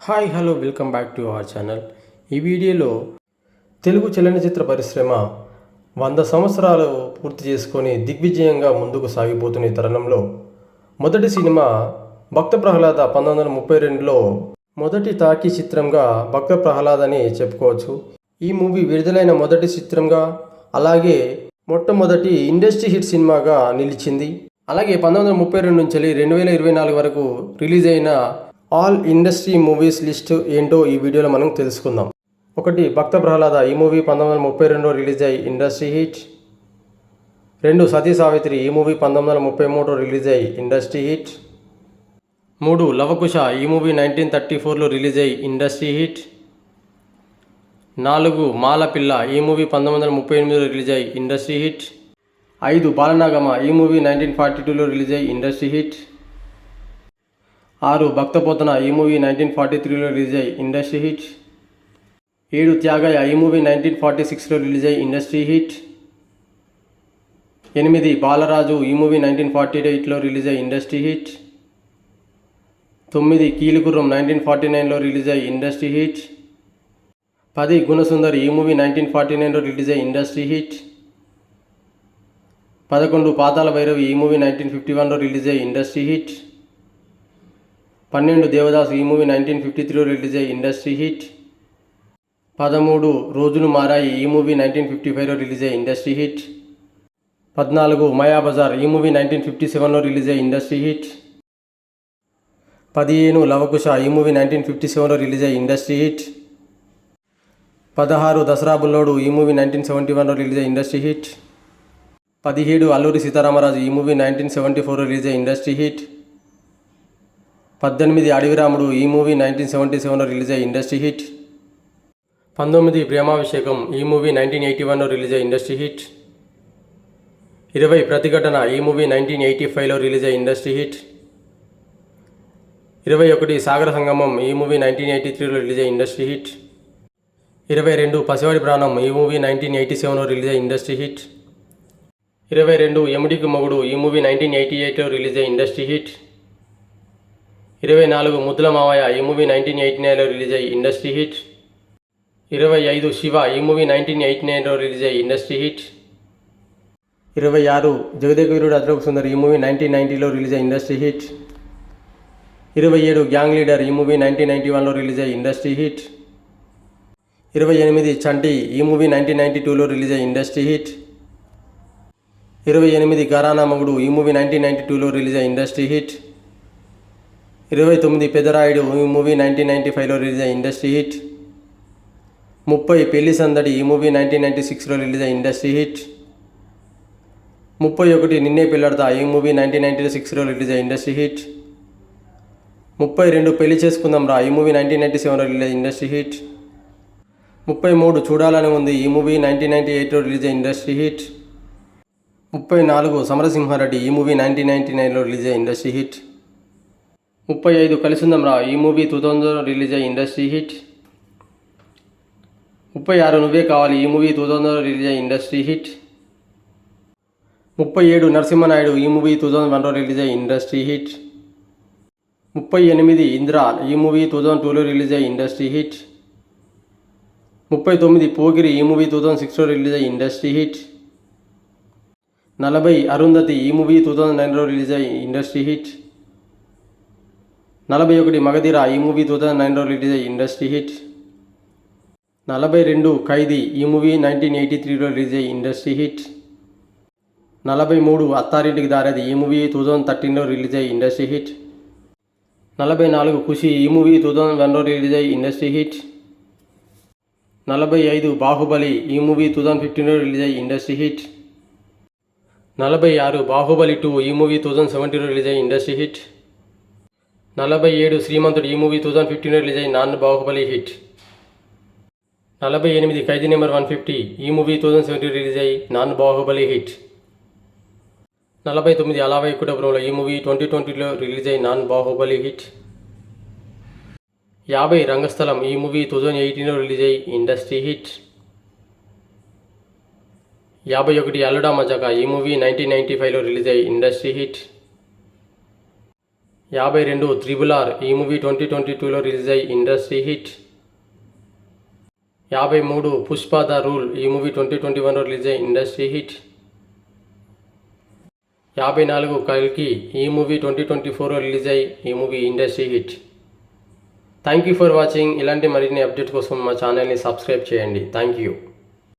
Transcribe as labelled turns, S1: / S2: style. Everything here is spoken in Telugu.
S1: Hi hello welcome back to our channel ఈ వీడియోలో తెలుగు చలనచిత్ర పరిశ్రమ వంద సంవత్సరాలు పూర్తి చేసుకొని దిగ్విజయంగా ముందుకు సాగిపోతున్న ఈ తరుణంలో మొదటి సినిమా భక్త ప్రహ్లాద పంతొమ్మిది వందల ముప్పై రెండులో మొదటి తాకి చిత్రంగా భక్త ప్రహ్లాద్ అని చెప్పుకోవచ్చు. ఈ మూవీ విడుదలైన మొదటి చిత్రంగా అలాగే మొట్టమొదటి ఇండస్ట్రీ హిట్ సినిమాగా నిలిచింది. అలాగే పంతొమ్మిది వందల ముప్పై రెండు నుంచి రెండు వేల ఇరవై నాలుగు వరకు రిలీజ్ అయిన ఆల్ ఇండస్ట్రీ మూవీస్ లిస్ట్ ఏంటో ఈ వీడియోలో మనం తెలుసుకుందాం. ఒకటి భక్త ప్రహ్లాద ఈ మూవీ పంతొమ్మిది వందల ముప్పై రెండులో రిలీజ్ అయ్యి ఇండస్ట్రీ హిట్. రెండు సతీ సావిత్రి. ఈ మూవీ పంతొమ్మిది వందల ముప్పై మూడులో రిలీజ్ అయ్యి ఇండస్ట్రీ హిట్. మూడు లవకుశ. ఈ మూవీ నైన్టీన్ థర్టీ ఫోర్లో రిలీజ్ అయ్యి ఇండస్ట్రీ హిట్. నాలుగు మాలపిల్ల. ఈ మూవీ పంతొమ్మిది వందల ముప్పై ఎనిమిదిలో రిలీజ్ అయ్యి ఇండస్ట్రీ హిట్. ఐదు బాలనాగమ ఈ మూవీ నైన్టీన్ ఫార్టీ టూలో రిలీజ్ అయ్యి ఇండస్ట్రీ హిట్. ఆరు భక్తపోతన ఈ మూవీ నైన్టీన్ ఫార్టీ త్రీలో రిలీజ్ అయ్యి ఇండస్ట్రీ హిట్. ఏడు త్యాగయ్య ఈ మూవీ నైన్టీన్ ఫార్టీ సిక్స్లో రిలీజ్ అయ్యి ఇండస్ట్రీ హిట్. ఎనిమిది బాలరాజు ఈ మూవీ నైన్టీన్ ఫార్టీ ఎయిట్లో రిలీజ్ అయ్యి ఇండస్ట్రీ హిట్. తొమ్మిది కీలుగుర్రం నైన్టీన్ ఫార్టీ నైన్లో రిలీజ్ అయ్యి ఇండస్ట్రీ హిట్. పది గుణసుందరి ఈ మూవీ నైన్టీన్ ఫార్టీ నైన్లో రిలీజ్ అయ్యి ఇండస్ట్రీ హిట్. పదకొండు పాతాల భైరవి ఈ మూవీ నైన్టీన్ ఫిఫ్టీ వన్లో రిలీజ్ అయ్యి ఇండస్ట్రీ హిట్. పన్నెండు దేవదాస్ ఈ మూవీ నైన్టీన్ ఫిఫ్టీ త్రీలో రిలీజ్ అయ్యి ఇండస్ట్రీ హిట్. పదమూడు రోజులు మారాయి ఈ మూవీ నైన్టీన్ ఫిఫ్టీ ఫైవ్లో రిలీజ్ అయ్యి ఇండస్ట్రీ హిట్. పద్నాలుగు మాయాబజార్ ఈ మూవీ నైన్టీన్ ఫిఫ్టీ సెవెన్లో రిలీజ్ అయ్యి ఇండస్ట్రీ హిట్. పదిహేను లవకుశ ఈ మూవీ నైన్టీన్ ఫిఫ్టీ సెవెన్లో రిలీజ్ అయ్యి ఇండస్ట్రీ హిట్. పదహారు దసరా బుల్లోడు ఈ మూవీ నైన్టీన్ సెవెంటీ వన్లో రిలీజ్ అయ్యి ఇండస్ట్రీ హిట్. పదిహేడు అల్లూరి సీతారామరాజు ఈ మూవీ నైన్టీన్ సెవెంటీ ఫోర్లో రిలీజ్ అయ్యి ఇండస్ట్రీ హిట్. పద్దెనిమిది అడవిరాముడు ఈ మూవీ నైన్టీన్ సెవెంటీ సెవెన్లో రిలీజ్ అయ్యి ఇండస్ట్రీ హిట్. పంతొమ్మిది ప్రేమాభిషేకం ఈ మూవీ నైన్టీన్ ఎయిటీ వన్లో రిలీజ్ అయ్యి ఇండస్ట్రీ హిట్. ఇరవై ప్రతిఘటన ఈ మూవీ నైన్టీన్ ఎయిటీ ఫైవ్లో రిలీజ్ అయ్యి ఇండస్ట్రీ హిట్. ఇరవై ఒకటి సాగర సంగమం ఈ మూవీ నైన్టీన్ ఎయిటీ త్రీలో రిలీజ్ అయ్యి ఇండస్ట్రీ హిట్. ఇరవై రెండు పసివాడి ప్రాణం ఈ మూవీ నైన్టీన్ ఎయిటీ సెవెన్లో రిలీజ్ అయ్యి ఇండస్ట్రీ హిట్. ఇరవై రెండు ఎముడికి మొగుడు ఈ మూవీ నైన్టీన్ ఎయిటీ ఎయిట్లో రిలీజ్ అయ్యి ఇండస్ట్రీ హిట్. ఇరవై నాలుగు ముద్దుల మావయ్య ఈ మూవీ నైన్టీన్ ఎయిటీ నైన్లో రిలీజ్ అయ్యి ఇండస్ట్రీ హిట్. ఇరవై ఐదు శివ ఈ మూవీ నైన్టీన్ ఎయిటీ నైన్లో రిలీజ్ అయ్యి ఇండస్ట్రీ హిట్. ఇరవై ఆరు జగదేక వీరుడు అద్రపు సుందర్ ఈ మూవీ నైన్టీన్ నైన్టీలో రిలీజ్ అయ్యి ఇండస్ట్రీ హిట్. ఇరవై ఏడు గ్యాంగ్ లీడర్ ఈ మూవీ నైన్టీన్ నైన్టీ వన్లో రిలీజ్ అయ్యి ఇండస్ట్రీ హిట్. ఇరవై ఎనిమిది చంటి ఈ మూవీ నైన్టీన్ నైన్టీ టూలో రిలీజ్ అయ్యి ఇండస్ట్రీ హిట్. ఇరవై ఎనిమిది గరానా మగుడు ఈ మూవీ నైన్టీన్ నైన్టీ టూలో రిలీజ్ అయ్యి ఇండస్ట్రీ హిట్. ఇరవై తొమ్మిది పెదరాయుడు ఈ మూవీ నైన్టీన్ నైన్టీ ఫైవ్లో రిలీజ్ అయ్యి ఇండస్ట్రీ హిట్. ముప్పై పెళ్ళి సందడి ఈ మూవీ నైన్టీన్ నైన్టీ సిక్స్లో రిలీజ్ అయ్యి ఇండస్ట్రీ హిట్. ముప్పై ఒకటి నిన్నే పిల్లడతా ఈ మూవీ నైన్టీన్ నైన్టీ సిక్స్లో రిలీజ్ అయ్యి ఇండస్ట్రీ హిట్. ముప్పై రెండు పెళ్ళి చేసుకుందాం రా ఈ మూవీ నైన్టీన్ నైంటీ సెవెన్లో రిలీజ్ అయ్యి ఇండస్ట్రీ హిట్. ముప్పై మూడు చూడాలని ఉంది ఈ మూవీ నైన్టీన్ నైంటీ ఎయిట్లో రిలీజ్ అయ్యి ఇండస్ట్రీ హిట్. ముప్పై నాలుగు సమరసింహారెడ్డి ఈ మూవీ నైన్టీన్ నైన్టీ నైన్లో రిలీజ్ అయ్యి ఇండస్ట్రీ హిట్. ముప్పై ఐదు కలిసిందం రా. ఈ మూవీ టూ థౌజండ్లో రిలీజ్ అయ్యి ఇండస్ట్రీ హిట్. ముప్పై ఆరు నువ్వే కావాలి. ఈ మూవీ టూ థౌజండ్లో రిలీజ్ అయ్యి ఇండస్ట్రీ హిట్. ముప్పై ఏడు నరసింహనాయుడు ఈ మూవీ టూ థౌజండ్ వన్లో రిలీజ్ అయ్యి ఇండస్ట్రీ హిట్. ముప్పై ఎనిమిది ఇంద్ర ఈ మూవీ టూ థౌజండ్ టూలో రిలీజ్ అయ్యి ఇండస్ట్రీ హిట్. ముప్పై తొమ్మిది పోగిరి ఈ మూవీ టూ థౌజండ్ సిక్స్లో రిలీజ్ అయ్యి ఇండస్ట్రీ హిట్. నలభై అరుంధతి ఈ మూవీ టూ థౌజండ్ నైన్లో రిలీజ్ అయ్యి ఇండస్ట్రీ హిట్. నలభై ఒకటి మగధీర ఈ మూవీ టూ థౌజండ్ నైన్లో రిలీజ్ అయ్యి ఇండస్ట్రీ హిట్. నలభై రెండు ఖైదీ ఈ మూవీ నైన్టీన్ ఎయిటీ త్రీలో రిలీజ్ అయ్యి ఇండస్ట్రీ హిట్. నలభై మూడు అత్తారింటికి దారేది ఈ మూవీ టూ థౌజండ్ థర్టీన్లో రిలీజ్ అయ్యి ఇండస్ట్రీ హిట్. నలభై నాలుగు ఖుషి ఈ మూవీ టూ థౌజండ్ వన్లో రిలీజ్ అయ్యి ఇండస్ట్రీ హిట్. నలభై ఐదు బాహుబలి ఈ మూవీ టూ థౌజండ్ ఫిఫ్టీన్లో రిలీజ్ అయ్యి ఇండస్ట్రీ హిట్. నలభై ఆరు బాహుబలి టూ ఈ మూవీ టూ థౌజండ్ సెవెంటీన్లో రిలీజ్ అయ్యి ఇండస్ట్రీ హిట్. నలభై ఏడు శ్రీమంతుడు ఈ మూవీ టూ థౌజండ్ ఫిఫ్టీన్లో రిలీజ్ అయ్యి నాన్ బాహుబలి హిట్. నలభై ఎనిమిది ఖైదీ నెంబర్ వన్ ఫిఫ్టీ ఈ movie two thousand seventeen release అయ్యి నాన్ బాహుబలి హిట్. నలభై తొమ్మిది అలావై కుటుంబంలో ఈ మూవీ ట్వంటీ ట్వంటీలో రిలీజ్ అయ్యి నాన్ బాహుబలి హిట్. యాభై రంగస్థలం ఈ మూవీ టూ థౌజండ్ ఎయిటీన్లో రిలీజ్ అయ్యి ఇండస్ట్రీ హిట్. యాభై ఒకటి అల్లుడా మజాక ఈ మూవీ నైన్టీన్ నైన్టీ ఫైవ్లో రిలీజ్ అయ్యి ఇండస్ట్రీ హిట్. యాభై రెండు త్రిబుల్ ఆర్. ఈ మూవీ ట్వంటీ ట్వంటీ టూలో రిలీజ్ అయ్యి ఇండస్ట్రీ హిట్. యాభై మూడు పుష్ప ద రూల్. ఈ మూవీ ట్వంటీ ట్వంటీ వన్లో రిలీజ్ అయ్యి ఇండస్ట్రీ హిట్. యాభై నాలుగు కల్కి ఈ మూవీ ట్వంటీ ట్వంటీ ఫోర్లో రిలీజ్ అయ్యి ఈ movie industry hit. Thank you for watching. ఇలాంటి మరిన్ని అప్డేట్ కోసం మా ఛానల్ని సబ్స్క్రైబ్ చేయండి. Thank you.